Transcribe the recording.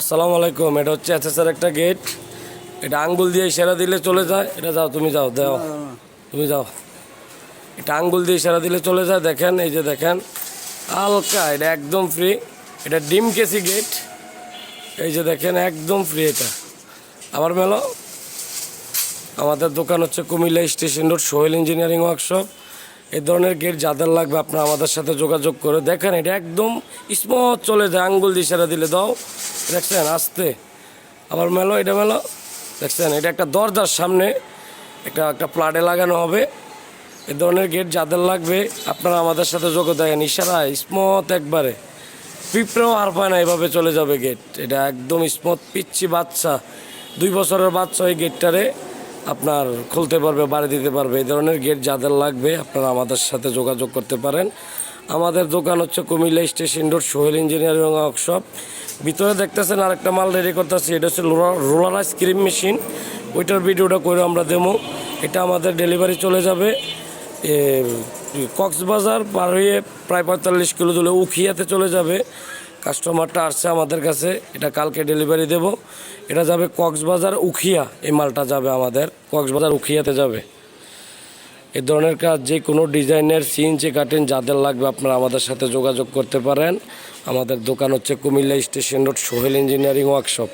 আসসালামু আলাইকুম এটা হচ্ছে এসএসআর একটা গেট এটা আঙ্গুল দিয়ে ইশারা দিলে চলে যায়। এটা যাও তুমি যাও দাও। তুমি যাও। এটা আঙ্গুল দিয়ে ইশারা দিলে চলে যায় দেখেন এই যে দেখেন। হালকা এটা একদম ফ্রি এটা ডিম কেসি গেট এই যে দেখেন একদম ফ্রি এটা। আবার মেলো আমাদের দোকান হচ্ছে Comilla station road Sohel engineering workshop. এই ধরনের গেট যাদের লাগবে আপনারা আমাদের সাথে যোগাযোগ করে দেখেন এটা একদম স্মুথ চলে যায় আঙ্গুল দিয়ে ইশারা দিলে দাও। দেখছেন, আসতে। আবার মেলো, এটা মেলো। দেখছেন, এটা একটা দরজার সামনে একটা একটা প্লাটে লাগানো হবে। এ ধরনের গেট যাদের লাগবে, আপনারা আমাদের সাথে যোগ দেন ইশারা, স্মথ একবারে। পিঁপড়েও আর পায় না এভাবে চলে যাবে গেট। এটা একদম স্মুথ পিচ্ছি বাচ্চা। দুই বছরের বাচ্চা ওই গেটটারে। আপনার খুলতে পারবে, বাড়ি দিতে পারবে, এই ধরনের গেট যাদের লাগবে, আপনারা আমাদের সাথে যোগাযোগ করতে পারেন। আমাদের দোকান হচ্ছে Comilla station road, Sohel engineering workshop. ভিতরে দেখতেছেন আরেকটা মাল রেডি করতেছি, এটা হচ্ছে রোলার আইসক্রিম মেশিন ওইটার ভিডিওটা করে আমরা দেবো। এটা আমাদের ডেলিভারি চলে যাবে। কক্সবাজার পার হয়ে প্রায় পঁয়তাল্লিশ কিলো দূরে উখিয়াতে চলে যাবে। কাস্টমারটা আসছে আমাদের কাছে, এটা কালকে ডেলিভারি দেব। এটা যাবে কক্সবাজার উখিয়া, এই মালটা যাবে আমাদের, কক্সবাজার উখিয়াতে যাবে। এ ধরনের কাজ, যে কোনো ডিজাইনের সিএনজি কাটেন যাদের লাগবে আপনারা আমাদের সাথে যোগাযোগ করতে পারেন। আমাদের দোকান হচ্ছে Comilla station road, Sohel engineering workshop